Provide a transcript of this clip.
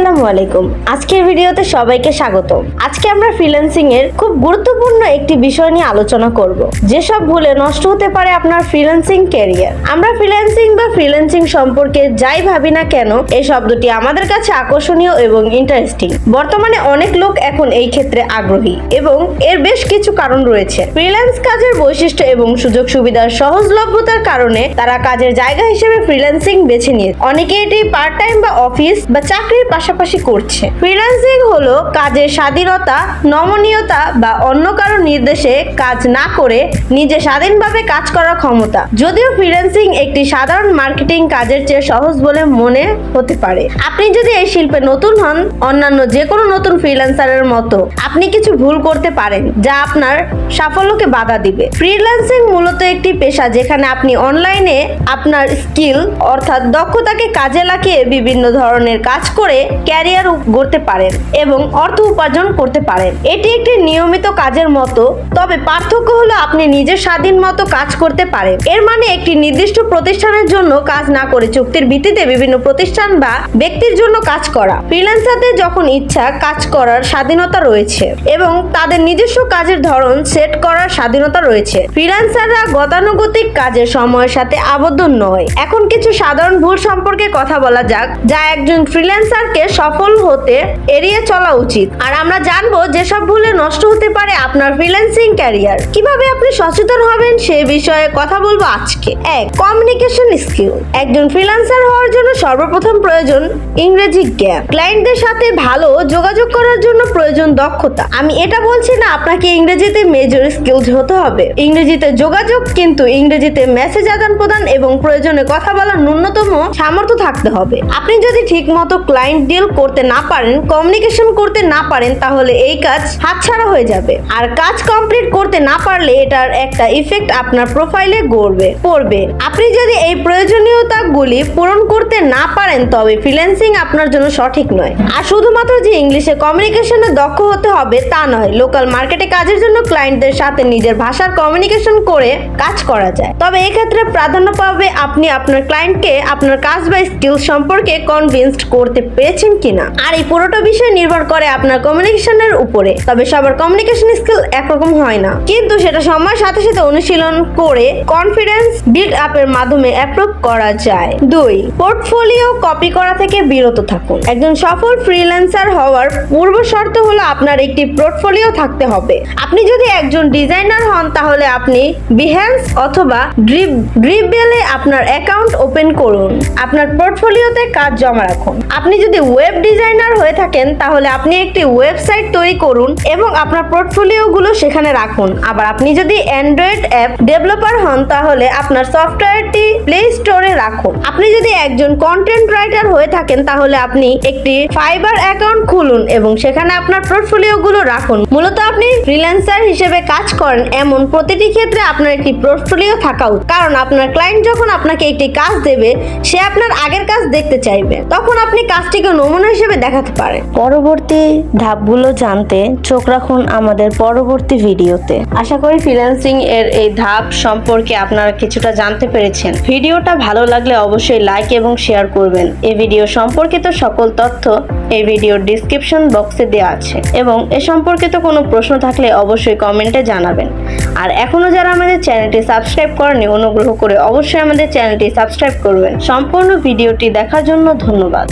আসসালামু আলাইকুম। আজকের ভিডিওতে সবাইকে স্বাগত আজকে আমরা ফ্রিল্যান্সিং এর খুব গুরুত্বপূর্ণ একটি বিষয় নিয়ে আলোচনা করব। যেসব ভুলে নষ্ট হতে পারে আপনার ফ্রিল্যান্সিং ক্যারিয়ার। আমরা ফ্রিল্যান্সিং বা ফ্রিল্যান্সিং সম্পর্কে যাই ভাবি না কেন, এই শব্দটি আমাদের কাছে আকর্ষণীয় এবং ইন্টারেস্টিং বর্তমানে অনেক লোক এখন এই ক্ষেত্রে আগ্রহী এবং এর বেশ কিছু কারণ রয়েছে। ফ্রিল্যান্স কাজের বৈশিষ্ট্য এবং সুযোগ সুবিধার সহজলভ্যতার কারণে তারা কাজের জায়গা হিসেবে ফ্রিল্যান্সিং বেছে নিয়ে অনেকে এটি পার্ট টাইম বা অফিস বা চাকরির পাশাপাশি করছে। ফ্রিল্যান্সিং হলো কাজের স্বাধীনতা, নমনীয়তা বা অন্য কারও নির্দেশে কাজ না করে নিজে স্বাধীনভাবে কাজ করার ক্ষমতা। যদিও ফ্রিল্যান্সিং একটি সাধারণ মার্কেটিং কাজের চেয়ে সহজ বলে মনে হতে পারে। আপনি যদি এই শিল্পে নতুন হন, অন্যান্য যে কোনো নতুন ফ্রিল্যান্সারের মতো, আপনি কিছু ভুল করতে পারেন যা আপনার সাফল্যকে বাধা দিবে। ফ্রিল্যান্সিং মূলত একটি পেশা যেখানে আপনি অনলাইনে আপনার স্কিল অর্থাৎ দক্ষতাকে কাজে লাগিয়ে বিভিন্ন ধরনের কাজ করে ক্যারিয়ার গড়তে পারেন এবং অর্থ উপার্জন করতে পারেন। এটি একটি নিয়মিত কাজের মতো, তবে পার্থক্য হলো আপনি নিজের স্বাধীন মতো কাজ করতে পারেন। এর মানে একটি নির্দিষ্ট প্রতিষ্ঠানের জন্য কাজ না করে চুক্তির ভিত্তিতে বিভিন্ন প্রতিষ্ঠান বা ব্যক্তির জন্য কাজ করা। ফ্রিল্যান্সারদের যখন ইচ্ছা কাজ করার স্বাধীনতা রয়েছে এবং তাদের নিজস্ব কাজের ধরন সেট করার স্বাধীনতা রয়েছে। ফ্রিল্যান্সাররা গতানুগতিক কাজের সময়ের সাথে আবদ্ধ নয়। এখন কিছু সাধারণ ভুল সম্পর্কে কথা বলা যাক, যা একজন ফ্রিল্যান্সারকে সফল হতে এড়িয়ে চলা উচিত। আর আমরা জানব যেসব ভুলে নষ্ট হতে পারে আপনার ফ্রিল্যান্সিং ক্যারিয়ার কীভাবে আপনি সচেতন হবেন সে বিষয়ে কথা বলব আজকে। এক কমিউনিকেশন স্কিল একজন ফ্রিল্যান্সার হওয়ার জন্য সর্বপ্রথম প্রয়োজন ইংরেজি জ্ঞান। ক্লায়েন্টদের সাথে ভালো যোগাযোগ করার জন্য প্রয়োজন দক্ষতা। আমি এটা বলছি না, আপনাকে ইংরেজিতে মেজর স্কিলড হতে হবে। ইংরেজিতে যোগাযোগ, কিন্তু ইংরেজিতে মেসেজ আদান প্রদান এবং প্রয়োজনে কথা বলার ন্যূনতম সামর্থ্য থাকতে হবে। আপনি যদি ঠিকমতো ক্লায়েন্ট ডিল করতে না পারেন কমিউনিকেশন করতে না পারেন, তাহলে এই কাজ হাতছাড়া হয়ে যাবে। আর কাজ কমপ্লিট করতে না পারলে এটার একটা ইফেক্ট আপনার প্রোফাইলে গড়বে, পড়বে। আপনি যদি এই প্রয়োজনীয়তাগুলি পূরণ করতে না পারেন, তবে ফ্রিল্যান্সিং আপনার জন্য সঠিক নয়। আর শুধুমাত্র যে ইংলিশে কমিউনিকেশনে দক্ষ হতে হবে, তা নয় লোকাল মার্কেটে কাজের জন্য ক্লায়েন্টদের সাথে নিজের ভাষার কমিউনিকেশন করে কাজ করা যায়। তবে এক্ষেত্রে প্রাধান্য পাবে আপনি আপনার ক্লায়েন্টকে আপনার কাজ বা স্কিল সম্পর্কে কনভিন্সড করতে পেরেছেন। কিনা? আর এই পুরোটা বিষয় নির্ভর করে আপনার কমিউনিকেশনের উপরে। তবে সবার কমিউনিকেশন স্কিল একরকম হয় না। কিন্তু সেটা সময়ের সাথে সাথে অনুশীলন করে কনফিডেন্স বিল্ড আপের মাধ্যমে অ্যাপ্রুভ করা যায়। দুই পোর্টফোলিও কপি করা থেকে বিরত থাকুন। একজন সফল ফ্রিল্যান্সার হওয়ার পূর্ব শর্ত হলো আপনার একটি পোর্টফোলিও থাকতে হবে। আপনি যদি একজন ডিজাইনার হন, তাহলে আপনি বিহ্যান্স অথবা ড্রিপ ড্রিপ ড্রিপবেলে আপনার অ্যাকাউন্ট ওপেন করুন। আপনার পোর্টফোলিওতে কাজ জমা রাখুন। আপনি যদি ওয়েব ডিজাইনার হয়ে থাকেন, তাহলে আপনি একটি ওয়েবসাইট তৈরি করুন এবং আপনার পোর্টফোলিওগুলো সেখানে রাখুন। আবার আপনি যদি অ্যান্ড্রয়েড অ্যাপ ডেভেলপার হন, তাহলে আপনার সফটওয়্যারটি প্লে স্টোরে রাখুন। আপনি যদি একজন কন্টেন্ট রাইটার হয়ে থাকেন, তাহলে আপনি একটি ফাইবার অ্যাকাউন্ট খুলুন এবং সেখানে আপনার পোর্টফোলিওগুলো রাখুন। মূলত আপনি ফ্রিল্যান্সার হিসেবে কাজ করেন, এমন প্রতিটি ক্ষেত্রে আপনার একটি পোর্টফোলিও থাকা উচিত। কারণ আপনার ক্লায়েন্ট যখন আপনাকে একটি কাজ দেবে, সে আপনার আগের কাজ দেখতে চাইবে। তখন আপনি কাজটিকে নমুনা হিসেবে দেখাতে পারে। পরবর্তী ধাপগুলো জানতে চোখ রাখুন আমাদের পরবর্তী ভিডিওতে। আশা করি ফ্রিল্যান্সিং এর এই ধাপ সম্পর্কে আপনারা কিছুটা জানতে পেরেছেন। ভিডিওটা ভালো লাগলে অবশ্যই লাইক এবং শেয়ার করবেন। এই ভিডিও সম্পর্কিত সকল তথ্য এই ভিডিওর ডিসক্রিপশন বক্সে দেওয়া আছে এবং এ সম্পর্কিত কোনো প্রশ্ন থাকলে অবশ্যই কমেন্টে জানাবেন। আর এখনও যারা আমাদের চ্যানেলটি সাবস্ক্রাইব করেনি অনুগ্রহ করে অবশ্যই আমাদের চ্যানেলটি সাবস্ক্রাইব করবেন। সম্পূর্ণ ভিডিওটি দেখার জন্য ধন্যবাদ।